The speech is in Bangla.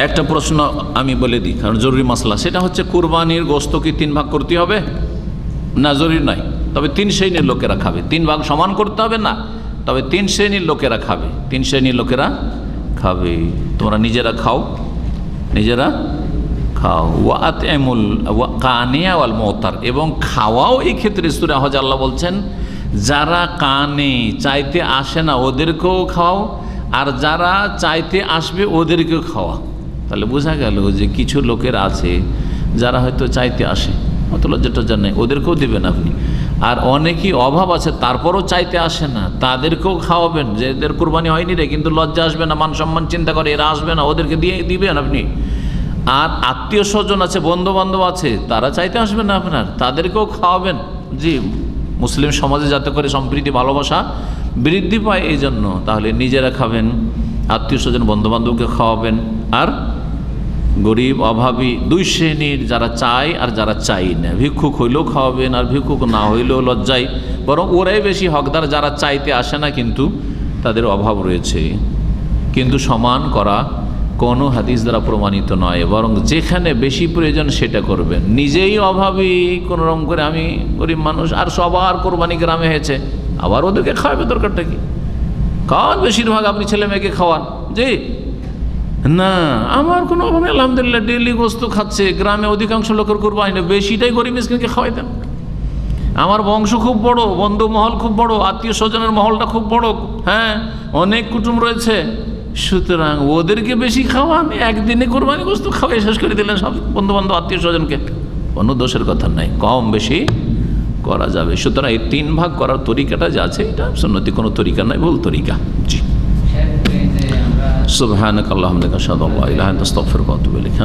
একটা প্রশ্ন আমি বলে দিই, কারণ জরুরি মশলা সেটা হচ্ছে কুরবানির গোস্ত কি তিন ভাগ করতে হবে? না, জরুরি নয়। তবে তিন শ্রেণির লোকেরা খাবে। তিন ভাগ সমান করতে হবে না, তবে তিন শ্রেণির লোকেরা খাবে। তিন শ্রেণির লোকেরা খাবে। তোমরা নিজেরা খাও নিজেরা খাও। ওয়াত এমুল কানিয়া ওয়াল মতার এবং খাওয়াও এই ক্ষেত্রে সুরা হজ আল্লাহ বলছেন, যারা কানে চাইতে আসে না, ওদেরকেও খাও আর যারা চাইতে আসবে, ওদেরকেও খাওয়া। তাহলে বোঝা গেল যে কিছু লোকের আছে যারা হয়তো চাইতে আসে। অত লজ্জা নেই, ওদেরকেও দেবেন আপনি। আর অনেকই অভাব আছে, তারপরও চাইতে আসে না। তাদেরকেও খাওয়াবেন, যে এদের কোরবানি হয়নি রে, কিন্তু লজ্জা আসবে না, মান সম্মান চিন্তা করে, এরা আসবে না, ওদেরকে দিয়ে দিবেন আপনি। আর আত্মীয় স্বজন আছে বন্ধু বান্ধব আছে, তারা চাইতে আসবেন না আপনার। তাদেরকেও খাওয়াবেন। জি, মুসলিম সমাজে যাতে করে সম্প্রীতি, ভালোবাসা বৃদ্ধি পায় এই জন্য তাহলে নিজেরা খাবেন, আত্মীয় স্বজন, বন্ধুবান্ধবকে খাওয়াবেন। আর গরিব, অভাবী, দুই শ্রেণির যারা চায় আর যারা চাই না। ভিক্ষুক হইলেও খাওয়াবেন আর ভিক্ষুক না হইলেও লজ্জায়। বরং ওরাই বেশি হকদার যারা চাইতে আসে না কিন্তু তাদের অভাব রয়েছে। কিন্তু সমান করা কোনো হাদিস দ্বারা প্রমাণিত নয়। বরং যেখানে বেশি প্রয়োজন সেটা করবেন। নিজেই অভাবী কোনো রকম করে আমি গরিব মানুষ আর সবার কোরবানি গ্রামে হয়েছে। আবার ওদেরকে খাওয়াবে দরকারটা কি? খাওয়ান বেশিরভাগ আপনি ছেলে মেয়েকে খাওয়ান? জি না, আমার কোনো অভাব আলহামদুলিল্লাহ ডেলি গোস্ত খাচ্ছে, গ্রামে অধিকাংশ লোকের কোরবানি না বেশিটাই গরিব মিসকিনকে খাওয়াই দেন। আমার বংশ খুব বড়, বন্ধু মহল খুব বড়, আত্মীয় স্বজনের মহলটা খুব বড় হ্যাঁ অনেক কুটুম রয়েছে। সুতরাং ওদেরকে বেশি খাওয়ান একদিনে কোরবানি গোস্ত খাওয়াই শেষ করে দিলেন সব বন্ধু বান্ধব আত্মীয় স্বজনকে। কোনো দোষের কথা নাই, কম বেশি করা যাবে। সুতরাং এই তিন ভাগ করার তরিকাটা যা আছে, এটা সন্ন্যতি কোনো তরিকা নয়, ভুল তরিকা। জি। সুবহানাক আল্লাহুম্মা লাকা শাহাদু আল্লা ইলাহা ইল্লা আনতা আস্তাগফিরুকা ওয়া আতুবু ইলাইক